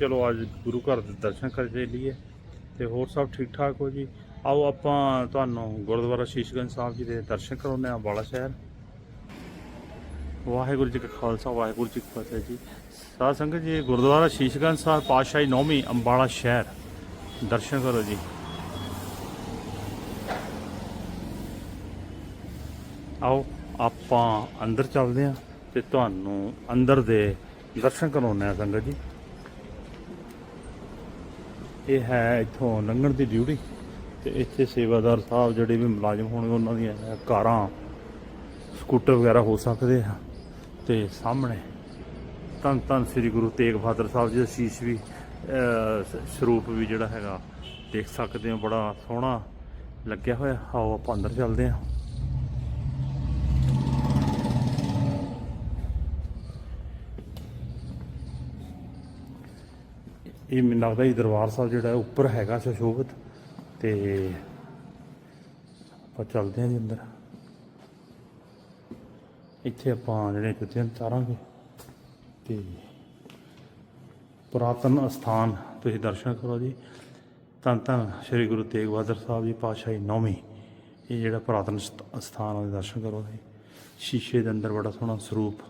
ਚਲੋ ਅੱਜ ਗੁਰੂ ਘਰ ਦੇ ਦਰਸ਼ਨ ਕਰ ਲਈਏ ਤੇ ਹੋਰ ਸਭ ਠੀਕ ਠਾਕ ਹੋ ਜੀ। ਆਓ ਆਪਾਂ ਤੁਹਾਨੂੰ ਗੁਰਦੁਆਰਾ ਸ਼ੀਸ਼ਗੰਜ ਸਾਹਿਬ ਜੀ ਦੇ ਦਰਸ਼ਨ ਕਰਾਉਂਦੇ ਆ ਬਾਲਾ ਸ਼ਹਿਰ। ਵਾਹਿਗੁਰੂ ਜੀ ਕਾ ਖਾਲਸਾ, ਵਾਹਿਗੁਰੂ ਜੀ ਕੀ ਫਤਿਹ ਜੀ। ਸਾਧ ਸੰਗਤ ਜੀ, ਗੁਰਦੁਆਰਾ ਸ਼ੀਸ਼ਗੰਜ ਸਾਹਿਬ, ਪਾਤਸ਼ਾਹੀ ਨੌਵੀਂ ਅੰਬਾਲਾ ਸ਼ਹਿਰ। ਦਰਸ਼ਨ ਕਰੋ ਜੀ। ਆਓ, ਆਪਾਂ ਅੰਦਰ ਚੱਲਦੇ ਆ ਤੇ ਤੁਹਾਨੂੰ ਅੰਦਰ ਦੇ ਦਰਸ਼ਨ ਕਰਾਉਂਦੇ ਆ ਸੰਗਤ ਜੀ। ਇਹ ਹੈ ਇੱਥੋਂ ਲੰਘਣ ਦੀ ਡਿਊਟੀ ਤੇ ਇੱਥੇ ਸੇਵਾਦਾਰ ਸਾਹਿਬ ਜਿਹੜੇ ਵੀ ਮੁਲਾਜ਼ਮ ਹੋਣਗੇ ਉਹਨਾਂ ਦੀਆਂ ਕਾਰਾਂ, ਸਕੂਟਰ ਵਗੈਰਾ ਹੋ ਸਕਦੇ ਆ। ਤੇ ਸਾਹਮਣੇ ਧੰਨ ਧੰਨ ਸ੍ਰੀ ਗੁਰੂ ਤੇਗ ਬਹਾਦਰ ਸਾਹਿਬ ਜੀ ਦਾ ਸ਼ੀਸ਼ ਵੀ ਸਰੂਪ ਵੀ ਜਿਹੜਾ ਹੈਗਾ, ਦੇਖ ਸਕਦੇ ਹੋ ਬੜਾ ਸੋਹਣਾ ਲੱਗਿਆ ਹੋਇਆ। ਆਓ ਆਪਾਂ ਅੰਦਰ ਚੱਲਦੇ ਹਾਂ ਇਹ ਮੈਨੂੰ ਲੱਗਦਾ ਇਹ ਦਰਬਾਰ ਸਾਹਿਬ ਜਿਹੜਾ ਉੱਪਰ ਹੈਗਾ ਸੁਸ਼ੋਭਿਤ ਤੇ ਆਪਾਂ ਚੱਲਦੇ ਹਾਂ ਜੀ ਅੰਦਰ। ਇੱਥੇ ਆਪਾਂ ਜਿਹੜੇ ਜੁੱਤੀਆਂ ਚਾਰਾਂਗੇ ਤੇ ਪੁਰਾਤਨ ਅਸਥਾਨ ਤੁਸੀਂ ਦਰਸ਼ਨ ਕਰੋ ਜੀ। ਧੰਨ ਧੰਨ ਸ੍ਰੀ ਗੁਰੂ ਤੇਗ ਬਹਾਦਰ ਸਾਹਿਬ ਜੀ ਪਾਤਸ਼ਾਹੀ ਨੌਵੀਂ। ਇਹ ਜਿਹੜਾ ਪੁਰਾਤਨ ਅਸਥਾਨ ਉਹਦੇ ਦਰਸ਼ਨ ਕਰੋ ਜੀ। ਸ਼ੀਸ਼ੇ ਦੇ ਅੰਦਰ ਬੜਾ ਸੋਹਣਾ ਸਰੂਪ।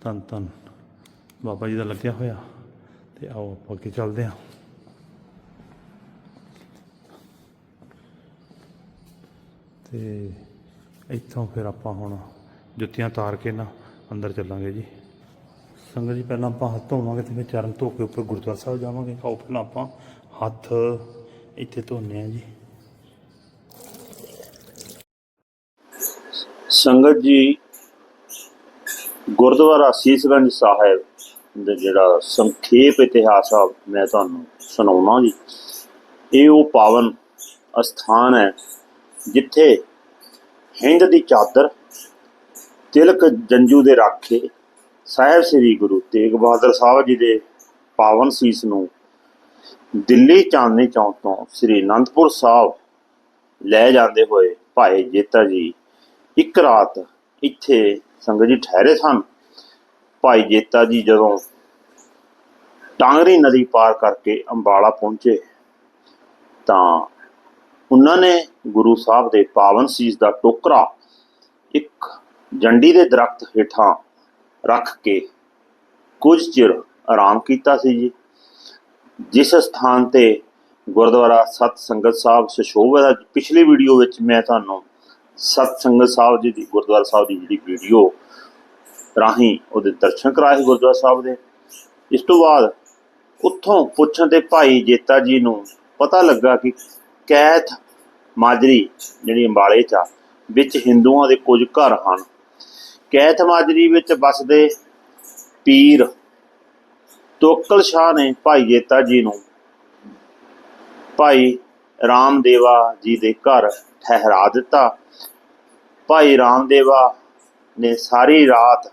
ਧੰਨ ਧੰਨ। ਬਾਬਾ ਜੀ ਦਾ ਲੱਗਿਆ ਹੋਇਆ। ਤੇ ਆਓ ਆਪਾਂ ਅੱਗੇ ਚੱਲਦੇ ਹਾਂ। ਤੇ ਇੱਥੋਂ ਫਿਰ ਆਪਾਂ ਹੁਣ ਜੁੱਤੀਆਂ ਤਾਰ ਕੇ ਨਾ ਅੰਦਰ ਚੱਲਾਂਗੇ ਜੀ। ਸੰਗਤ ਜੀ, ਪਹਿਲਾਂ ਆਪਾਂ ਹੱਥ ਧੋਵਾਂਗੇ ਤੇ ਫਿਰ ਚਰਨ ਧੋ ਕੇ ਉੱਪਰ ਗੁਰਦੁਆਰਾ ਸਾਹਿਬ ਜਾਵਾਂਗੇ। ਆਓ ਪਹਿਲਾਂ ਆਪਾਂ ਹੱਥ ਇੱਥੇ ਧੋਨੇ ਆ ਜੀ। ਸੰਗਤ ਜੀ, ਗੁਰਦੁਆਰਾ ਸੀਸਗੰਜ ਸਾਹਿਬ। ਦਾ ਜਿਹੜਾ ਸੰਖੇਪ ਇਤਿਹਾਸ ਆ, ਮੈਂ ਤੁਹਾਨੂੰ ਸੁਣਾਉਣਾ ਜੀ। ਇਹ ਉਹ ਪਾਵਨ ਅਸਥਾਨ ਹੈ ਜਿੱਥੇ ਹਿੰਦ ਦੀ ਚਾਦਰ ਤਿਲਕ ਜੰਜੂ ਦੇ ਰਾਖੇ ਸਾਹਿਬ ਸ੍ਰੀ ਗੁਰੂ ਤੇਗ ਬਹਾਦਰ ਸਾਹਿਬ ਜੀ ਦੇ ਪਾਵਨ ਸੀਸ ਨੂੰ ਦਿੱਲੀ ਚਾਂਦਨੀ ਚੌਂਕ ਤੋਂ ਸ੍ਰੀ ਅਨੰਦਪੁਰ ਸਾਹਿਬ ਲੈ ਜਾਂਦੇ ਹੋਏ ਭਾਈ ਜੇਤਾ ਜੀ ਇੱਕ ਰਾਤ ਇੱਥੇ ਸੰਗਤ ਜੀ ਠਹਿਰੇ ਸਨ। ਭਾਈ ਜੇਤਾ ਜੀ ਜਦੋਂ ਟਾਂਗਰੀ ਨਦੀ ਪਾਰ ਕਰਕੇ ਅੰਬਾਲਾ ਪਹੁੰਚੇ, ਤਾਂ ਉਹਨਾਂ ਨੇ ਗੁਰੂ ਸਾਹਿਬ ਦੇ ਪਾਵਨ ਸੀਸ ਦਾ ਟੋਕਰਾ ਇੱਕ ਜੰਡੀ ਦੇ ਦਰਖਤ ਹੇਠਾਂ ਰੱਖ ਕੇ ਕੁਝ ਚਿਰ ਆਰਾਮ ਕੀਤਾ ਸੀ ਜੀ। ਜਿਸ ਸਥਾਨ ਤੇ ਗੁਰਦੁਆਰਾ ਸਤ ਸੰਗਤ ਸਾਹਿਬ ਸਸ਼ੋਭਾ ਹੈ ਪਿਛਲੀ ਵੀਡੀਓ ਵਿੱਚ ਮੈਂ ਤੁਹਾਨੂੰ ਸਤ ਸੰਗਤ ਸਾਹਿਬ ਜੀ ਦੀ, ਗੁਰਦੁਆਰਾ ਸਾਹਿਬ ਦੀ ਜਿਹੜੀ ਵੀਡੀਓ ਰਾਹੀਂ ਉਹਦੇ ਦਰਸ਼ਨ ਕਰਾਏ ਸੀ ਗੁਰਦੁਆਰਾ ਸਾਹਿਬ ਦੇ। ਇਸ ਤੋਂ ਬਾਅਦ ਉੱਥੋਂ ਪੁੱਛਣ ਤੇ ਭਾਈ ਜੇਤਾ ਜੀ ਨੂੰ ਪਤਾ ਲੱਗਾ ਕਿ ਕੈਥ ਮਾਜਰੀ ਜਿਹੜੀ ਅੰਬਾਲੇ ਚ ਆ, ਵਿੱਚ ਹਿੰਦੂਆਂ ਦੇ ਕੁਝ ਘਰ ਹਨ। ਕੈਥ ਮਾਜਰੀ ਵਿੱਚ ਵੱਸਦੇ ਪੀਰ ਤੋਕਲ ਸ਼ਾਹ ਨੇ ਭਾਈ ਜੇਤਾ ਜੀ ਨੂੰ ਭਾਈ ਰਾਮਦੇਵਾ ਜੀ ਦੇ ਘਰ ਠਹਿਰਾ ਦਿੱਤਾ। ਭਾਈ ਰਾਮਦੇਵਾ ਨੇ ਸਾਰੀ ਰਾਤ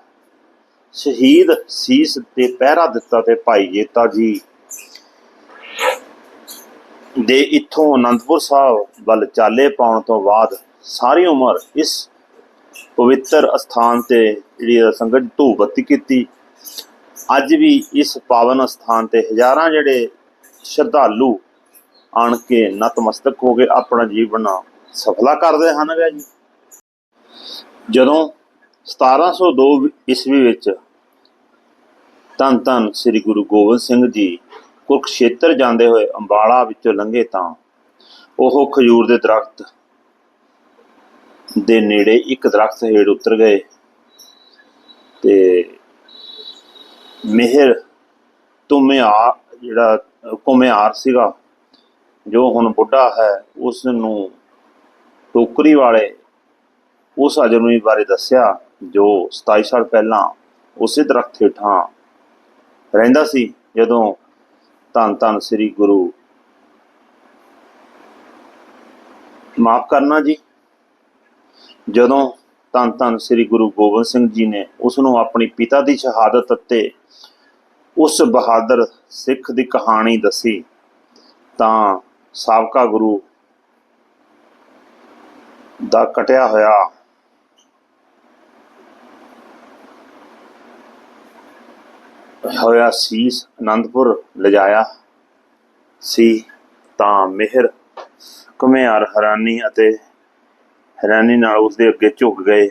ਸ਼ਹੀਦ ਸੀਸ ਤੇ ਪਹਿਰਾ ਦਿੱਤਾ ਤੇ ਭਾਈ ਜੇਤਾ ਜੀ ਦੇ ਇੱਥੋਂ ਅਨੰਦਪੁਰ ਸਾਹਿਬ ਵੱਲ ਚਾਲੇ ਪਾਉਣ ਤੋਂ ਬਾਅਦ ਸਾਰੀ ਉਮਰ ਇਸ ਪਵਿੱਤਰ ਅਸਥਾਨ ਤੇ ਜਿਹੜੀ ਸੰਗਤ ਧੂਪ ਬੱਤੀ ਕੀਤੀ। ਅੱਜ ਵੀ ਇਸ ਪਾਵਨ ਅਸਥਾਨ ਤੇ ਹਜ਼ਾਰਾਂ ਜਿਹੜੇ ਸ਼ਰਧਾਲੂ ਆਣ ਕੇ ਨਤਮਸਤਕ ਹੋ ਕੇ ਆਪਣਾ ਜੀਵਨ ਸਫਲਾ ਕਰਦੇ ਹਨ। ਜੀ ਜਦੋਂ 1702 ਈਸਵੀ ਵਿੱਚ ਧੰਨ ਧੰਨ ਸ੍ਰੀ ਗੁਰੂ ਗੋਬਿੰਦ ਸਿੰਘ ਜੀ ਕੁਰਕਸ਼ੇਤਰ ਜਾਂਦੇ ਹੋਏ ਅੰਬਾਲਾ ਵਿੱਚੋਂ ਲੰਘੇ ਤਾਂ ਉਹ ਖਜੂਰ ਦੇ ਦਰਖਤ ਦੇ ਨੇੜੇ ਇੱਕ ਦਰਖਤ ਹੇਠ ਉਤਰ ਗਏ ਤੇ ਮਿਹਰ ਤੁਮਿਆ ਜਿਹੜਾ ਕੁਮਿਆਰ ਸੀਗਾ, ਜੋ ਹੁਣ ਬੁੱਢਾ ਹੈ ਉਸ ਨੂੰ ਟੋਕਰੀ ਵਾਲੇ ਉਸ ਅਜਨਬੀ ਬਾਰੇ ਦੱਸਿਆ ਜੋ 27 ਸਾਲ ਪਹਿਲਾਂ ਉਸੇ ਦਰਖਤ ਹੇਠਾਂ ਰਹਿੰਦਾ ਸੀ, ਜਦੋਂ ਧੰਨ ਧੰਨ ਸ੍ਰੀ ਗੁਰੂ ਮਾਫ ਕਰਨਾ ਜੀ। ਜਦੋਂ ਧੰਨ ਧੰਨ ਸ੍ਰੀ ਗੁਰੂ ਗੋਬਿੰਦ ਸਿੰਘ ਜੀ ਨੇ ਉਸ ਨੂੰ ਆਪਣੀ ਪਿਤਾ ਦੀ ਸ਼ਹਾਦਤ ਅਤੇ ਉਸ ਬਹਾਦਰ ਸਿੱਖ ਦੀ ਕਹਾਣੀ ਦੱਸੀ, ਤਾਂ ਸਾਬਕਾ ਗੁਰੂ ਦਾ ਕਟਿਆ ਹੋਇਆ ਹੋਇਆ ਸੀਸ ਅਨੰਦਪੁਰ ਲਿਜਾਇਆ ਸੀ ਤਾਂ ਮਿਹਰ ਘੁਮਿਆਰ ਹੈਰਾਨੀ ਅਤੇ ਹੈਰਾਨੀ ਨਾਲ ਉਸ ਦੇ ਅੱਗੇ ਝੁਕ ਗਏ।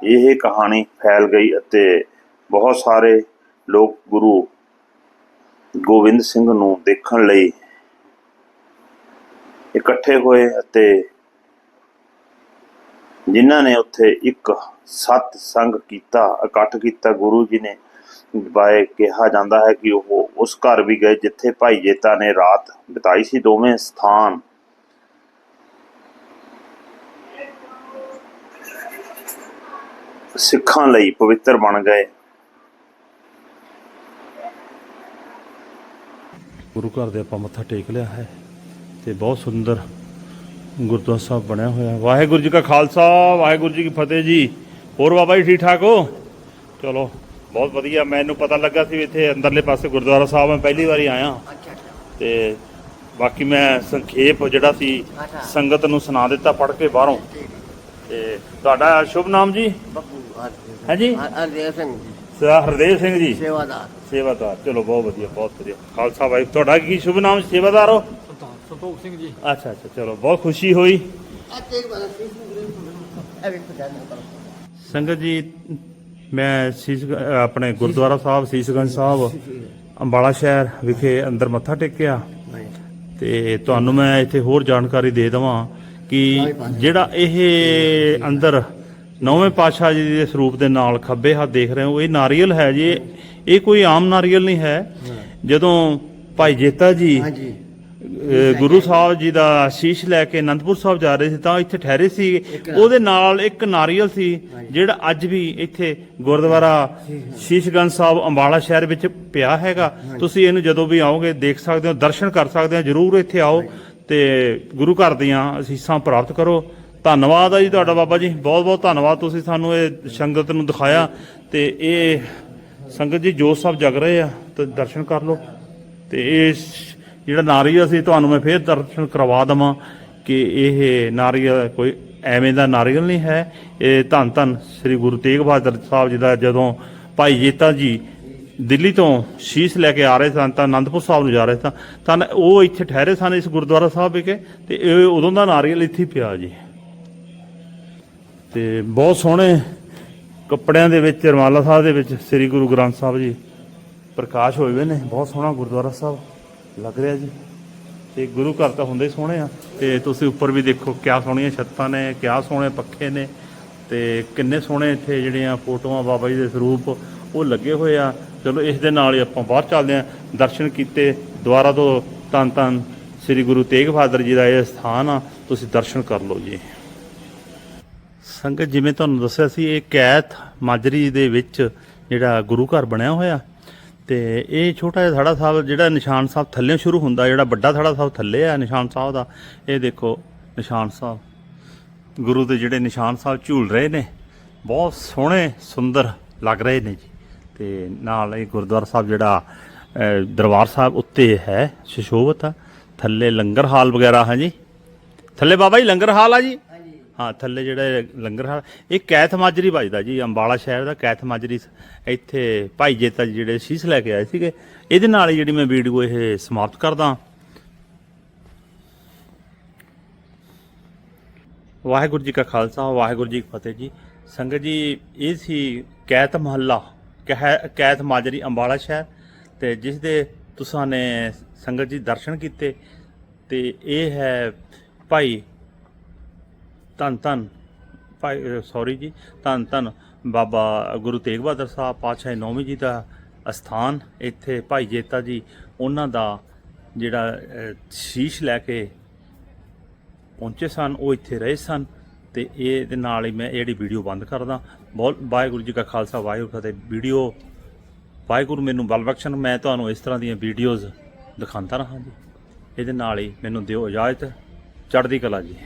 ਇਹ ਕਹਾਣੀ ਫੈਲ ਗਈ ਅਤੇ ਬਹੁਤ ਸਾਰੇ ਲੋਕ ਗੁਰੂ ਗੋਬਿੰਦ ਸਿੰਘ ਨੂੰ ਦੇਖਣ ਲਈ ਇਕੱਠੇ ਹੋਏ ਅਤੇ ਜਿਨ੍ਹਾਂ ਨੇ ਉੱਥੇ ਇੱਕ ਸਤ ਸੰਗ ਕੀਤਾ, ਇਕੱਠ ਕੀਤਾ, ਗੁਰੂ ਜੀ ਨੇ ਬਾਏ ਕਿਹਾ ਜਾਂਦਾ ਹੈ ਕਿ ਉਹ ਉਸ ਘਰ ਵੀ ਗਏ ਜਿੱਥੇ ਭਾਈ ਜੇਤਾ ਨੇ ਰਾਤ ਬਿਤਾਈ ਸੀ ਦੋਵੇਂ ਸਥਾਨ। ਸਿੱਖਾਂ ਲਈ ਪਵਿੱਤਰ ਬਣ ਗਏ। ਗੁਰੂ ਘਰ ਦੇ ਆਪਾਂ ਮੱਥਾ ਟੇਕ ਲਿਆ ਹੈ ਤੇ ਬਹੁਤ ਸੁੰਦਰ ਗੁਰਦੁਆਰਾ ਸਾਹਿਬ ਬਣਿਆ ਹੋਇਆ ਹੈ। ਵਾਹਿਗੁਰੂ ਜੀ ਕਾ ਖਾਲਸਾ, ਵਾਹਿਗੁਰੂ ਜੀ ਕੀ ਫਤਿਹ ਜੀ। ਹੋਰ ਬਾਬਾ ਜੀ ਠੀਕ ਠਾਕ ਹੋ? ਚਲੋ। ਬਹੁਤ ਵਧੀਆ ਮੈਨੂੰ ਪਤਾ ਲੱਗਾ ਸੀ ਵੀ ਇੱਥੇ ਅੰਦਰਲੇ ਪਾਸੇ ਗੁਰਦੁਆਰਾ ਸਾਹਿਬ ਮੈਂ ਪਹਿਲੀ ਵਾਰੀ ਆਇਆ। ਤੇ ਬਾਕੀ ਮੈਂ ਸੰਖੇਪ ਜਿਹੜਾ ਸੀ ਸੰਗਤ ਨੂੰ ਸੁਣਾ ਦਿੱਤਾ ਪੜ੍ਹ ਕੇ ਬਾਹਰੋਂ। ਤੇ ਤੁਹਾਡਾ ਸ਼ੁਭ ਨਾਮ ਜੀ? ਬੱਬੂ ਹਾਂਜੀ ਹਰਦੇਵ ਸਿੰਘ ਜੀ, ਸਰ ਹਰਦੇਵ ਸਿੰਘ ਜੀ। ਸੇਵਾਦਾਰ। ਸੇਵਾਦਾਰ ਚਲੋ ਬਹੁਤ ਵਧੀਆ ਬਹੁਤ ਵਧੀਆ। ਖਾਲਸਾ ਵਾਹਿ ਤੁਹਾਡਾ ਕੀ ਸ਼ੁਭ ਨਾਮ ਸੇਵਾਦਾਰ ਹੋ? ਸੰਤੋਖ ਸਿੰਘ ਜੀ। ਅੱਛਾ ਅੱਛਾ ਚਲੋ ਬਹੁਤ ਖੁਸ਼ੀ ਹੋਈ। ਸੰਗਤ ਜੀ ਮੈਂ ਸੀਸ ਆਪਣੇ ਗੁਰਦੁਆਰਾ ਸਾਹਿਬ ਸੀਸਗੰਜ ਸਾਹਿਬ ਅੰਬਾਲਾ ਸ਼ਹਿਰ ਵਿਖੇ ਅੰਦਰ ਮੱਥਾ ਟੇਕਿਆ। ਤੇ ਤੁਹਾਨੂੰ ਮੈਂ ਇੱਥੇ ਹੋਰ ਜਾਣਕਾਰੀ ਦੇ ਦਵਾਂ ਕਿ ਜਿਹੜਾ ਇਹ ਅੰਦਰ ਨੌਵੇਂ ਪਾਤਸ਼ਾਹ ਜੀ ਦੇ ਸਰੂਪ ਦੇ ਨਾਲ ਖੱਬੇ ਹੱਥ ਦੇਖ ਰਹੇ ਹੋ ਇਹ ਨਾਰੀਅਲ ਹੈ ਜੀ। ਇਹ- ਕੋਈ ਆਮ ਨਾਰੀਅਲ ਨਹੀਂ ਹੈ। ਜਦੋਂ ਭਾਈ ਜੇਤਾ ਜੀ ਗੁਰੂ ਸਾਹਿਬ ਜੀ ਦਾ ਸ਼ੀਸ਼ ਲੈ ਕੇ ਅਨੰਦਪੁਰ ਸਾਹਿਬ ਜਾ ਰਹੇ ਸੀ ਤਾਂ ਇੱਥੇ ਠਹਿਰੇ ਸੀ। ਉਹਦੇ ਨਾਲ ਇੱਕ ਨਾਰੀਅਲ ਸੀ ਜਿਹੜਾ ਅੱਜ ਵੀ ਇੱਥੇ ਗੁਰਦੁਆਰਾ ਸ਼ੀਸ਼ਗੰਜ ਸਾਹਿਬ ਅੰਬਾਲਾ ਸ਼ਹਿਰ ਵਿੱਚ ਪਿਆ ਹੈਗਾ। ਤੁਸੀਂ ਇਹਨੂੰ ਜਦੋਂ ਵੀ ਆਓਗੇ ਦੇਖ ਸਕਦੇ ਹੋ ਦਰਸ਼ਨ ਕਰ ਸਕਦੇ ਹੋ ਜਰੂਰ ਇੱਥੇ ਆਓ ਤੇ ਗੁਰੂ ਘਰ ਦੀਆਂ ਅਸੀਸਾਂ ਪ੍ਰਾਪਤ ਕਰੋ। ਧੰਨਵਾਦ ਆ ਜੀ ਤੁਹਾਡਾ ਬਾਬਾ ਜੀ। ਬਹੁਤ ਬਹੁਤ ਧੰਨਵਾਦ ਤੁਸੀਂ ਸਾਨੂੰ ਇਹ ਸੰਗਤ ਨੂੰ ਦਿਖਾਇਆ ਤੇ ਇਹ ਸੰਗਤ ਜੀ ਜੋਤ ਸਾਹਿਬ ਜਗ ਰਹੇ ਆ ਤੇ ਦਰਸ਼ਨ ਕਰ ਲਓ। ਤੇ ਇਹ ਜਿਹੜਾ ਨਾਰੀਅਲ ਸੀ ਤੁਹਾਨੂੰ ਮੈਂ ਫੇਰ ਦਰਸ਼ਨ ਕਰਵਾ ਦਵਾਂ ਕਿ ਇਹ ਨਾਰੀਅਲ ਕੋਈ ਐਵੇਂ ਦਾ ਨਾਰੀਅਲ ਨਹੀਂ ਹੈ। ਇਹ ਧੰਨ ਧੰਨ ਸ੍ਰੀ ਗੁਰੂ ਤੇਗ ਬਹਾਦਰ ਸਾਹਿਬ ਜੀ ਦਾ ਜਦੋਂ ਭਾਈ ਜੇਤਾ ਜੀ ਦਿੱਲੀ ਤੋਂ ਸ਼ੀਸ਼ ਲੈ ਕੇ ਆ ਰਹੇ ਸਨ, ਤਾਂ ਆਨੰਦਪੁਰ ਸਾਹਿਬ ਨੂੰ ਜਾ ਰਹੇ ਸਨ, ਤਾਂ ਉਹ ਇੱਥੇ ਠਹਿਰੇ ਸਨ ਇਸ ਗੁਰਦੁਆਰਾ ਸਾਹਿਬ ਵਿਖੇ, ਤੇ ਇਹ ਉਦੋਂ ਦਾ ਨਾਰੀਅਲ ਇੱਥੇ ਪਿਆ ਜੀ। ਤੇ ਬਹੁਤ ਸੋਹਣੇ ਕੱਪੜਿਆਂ ਦੇ ਵਿੱਚ, ਰਮਾਲਾ ਸਾਹਿਬ ਦੇ ਵਿੱਚ ਸ੍ਰੀ ਗੁਰੂ ਗ੍ਰੰਥ ਸਾਹਿਬ ਜੀ ਪ੍ਰਕਾਸ਼ ਹੋਏ ਹੋਏ ਨੇ, ਬਹੁਤ ਸੋਹਣਾ ਗੁਰਦੁਆਰਾ ਸਾਹਿਬ। ਲੱਗ ਰਿਹਾ ਜੀ। ਤੇ ਗੁਰੂ ਘਰ ਤਾਂ ਹੁੰਦੇ ਹੀ ਸੋਹਣੇ ਆ। ਤੇ ਤੁਸੀਂ ਉੱਪਰ ਵੀ ਦੇਖੋ ਕਿਆ ਸੋਹਣੀਆਂ ਛੱਤਾਂ ਨੇ, ਕਿਆ ਸੋਹਣੇ ਪੱਖੇ ਨੇ। ਤੇ ਕਿੰਨੇ ਸੋਹਣੇ ਇੱਥੇ ਜਿਹੜੀਆਂ ਫੋਟੋਆਂ ਬਾਬਾ ਜੀ ਦੇ ਸਰੂਪ, ਉਹ ਲੱਗੇ ਹੋਏ ਆ। ਚਲੋ ਇਸ ਦੇ ਨਾਲ ਹੀ ਆਪਾਂ ਬਾਹਰ ਚੱਲਦੇ ਆ। ਦਰਸ਼ਨ ਕੀਤੇ ਦੁਆਰਾ ਤੋਂ ਧੰਨ ਧੰਨ ਸ੍ਰੀ ਗੁਰੂ ਤੇਗ ਬਹਾਦਰ ਜੀ ਦਾ ਇਹ ਸਥਾਨ ਆ। ਤੁਸੀਂ ਦਰਸ਼ਨ ਕਰ ਲਓ ਜੀ। ਸੰਗਤ, ਜਿਵੇਂ ਤੁਹਾਨੂੰ ਦੱਸਿਆ ਸੀ, ਇਹ ਕੈਥ ਮਾਜਰੀ ਦੇ ਵਿੱਚ ਜਿਹੜਾ ਗੁਰੂ ਘਰ ਬਣਿਆ ਹੋਇਆ ਤੇ ਇਹ ਛੋਟਾ ਜਿਹਾ ਥੜਾ ਸਾਹਿਬ ਜਿਹੜਾ ਨਿਸ਼ਾਨ ਸਾਹਿਬ ਥੱਲੇ ਸ਼ੁਰੂ ਹੁੰਦਾ, ਜਿਹੜਾ ਵੱਡਾ ਥੜਾ ਸਾਹਿਬ ਥੱਲੇ ਆ ਨਿਸ਼ਾਨ ਸਾਹਿਬ ਦਾ, ਇਹ ਦੇਖੋ ਨਿਸ਼ਾਨ ਸਾਹਿਬ। ਗੁਰੂ ਦੇ ਜਿਹੜੇ ਨਿਸ਼ਾਨ ਸਾਹਿਬ ਝੂਲ ਰਹੇ ਨੇ, ਬਹੁਤ ਸੋਹਣੇ, ਸੁੰਦਰ ਲੱਗ ਰਹੇ ਨੇ ਜੀ। ਤੇ ਨਾਲ ਇਹ ਗੁਰਦੁਆਰਾ ਸਾਹਿਬ ਜਿਹੜਾ ਦਰਬਾਰ ਸਾਹਿਬ ਉੱਤੇ ਹੈ, ਸ਼ਸ਼ੋਭਤ ਆ। ਥੱਲੇ ਲੰਗਰ ਹਾਲ ਵਗੈਰਾ ਹੈ ਜੀ। ਥੱਲੇ ਬਾਬਾ ਜੀ ਲੰਗਰ ਹਾਲ ਆ ਜੀ। ਹਾਂ, ਥੱਲੇ ਜਿਹੜਾ ਲੰਗਰ ਹਾਲ, ਇਹ ਕੈਥ ਮਾਜਰੀ ਵੱਜਦਾ ਜੀ, ਅੰਬਾਲਾ ਸ਼ਹਿਰ ਦਾ ਕੈਥ ਮਾਜਰੀ ਇੱਥੇ ਭਾਈ ਜੇਤਾ ਜੀ ਜਿਹੜੇ ਸ਼ੀਸ਼ ਲੈ ਕੇ ਆਏ ਸੀਗੇ, ਇਹਦੇ ਨਾਲ ਹੀ ਜਿਹੜੀ ਮੈਂ ਵੀਡੀਓ ਇਹ ਸਮਾਪਤ ਕਰਦਾ ਵਾਹਿਗੁਰੂ ਜੀ ਕਾ ਖਾਲਸਾ, ਵਾਹਿਗੁਰੂ ਜੀ ਕੀ ਫਤਿਹ ਜੀ। ਸੰਗਤ ਜੀ, ਇਹ ਸੀ ਕੈਥ ਮਹੱਲਾ, ਕਹਿ- ਕੈਥ ਮਾਜਰੀ ਅੰਬਾਲਾ ਸ਼ਹਿਰ ਤੇ ਜਿਸ ਦੇ ਤੁਸਾਂ ਨੇ ਸੰਗਤ ਜੀ ਦਰਸ਼ਨ ਕੀਤੇ ਤੇ ਇਹ ਹੈ ਭਾਈ ਧੰਨ ਧੰਨ ਭਾਈ ਸੌਰੀ ਜੀ, ਧੰਨ ਧੰਨ ਬਾਬਾ ਗੁਰੂ ਤੇਗ ਬਹਾਦਰ ਸਾਹਿਬ ਪਾਤਸ਼ਾਹ ਨੌਵੀਂ ਜੀ ਦਾ ਅਸਥਾਨ ਇੱਥੇ ਭਾਈ ਜੇਤਾ ਜੀ, ਉਹਨਾਂ ਦਾ ਜਿਹੜਾ ਸ਼ੀਸ਼ ਲੈ ਕੇ ਪਹੁੰਚੇ ਸਨ, ਉਹ ਇੱਥੇ ਰਹੇ ਸਨ ਤੇ ਇਹਦੇ ਨਾਲ ਹੀ ਮੈਂ ਇਹ ਜਿਹੜੀ ਵੀਡੀਓ ਬੰਦ ਕਰਦਾ। ਬਹੁਤ, ਵਾਹਿਗੁਰੂ ਜੀ ਕਾ ਖਾਲਸਾ, ਵਾਹਿਗੁਰੂ ਜੀ ਫਤਿਹ। ਵੀਡੀਓ, ਵਾਹਿਗੁਰੂ ਮੈਨੂੰ ਬਲ ਬਖਸ਼ਣ ਮੈਂ ਤੁਹਾਨੂੰ ਇਸ ਤਰ੍ਹਾਂ ਦੀਆਂ ਵੀਡੀਓਜ਼ ਦਿਖਾਉਂਦਾ ਰਹਾਂ ਜੀ। ਇਹਦੇ ਨਾਲ ਹੀ ਮੈਨੂੰ ਦਿਓ ਇਜਾਜ਼ਤ। ਚੜ੍ਹਦੀ ਕਲਾ ਜੀ।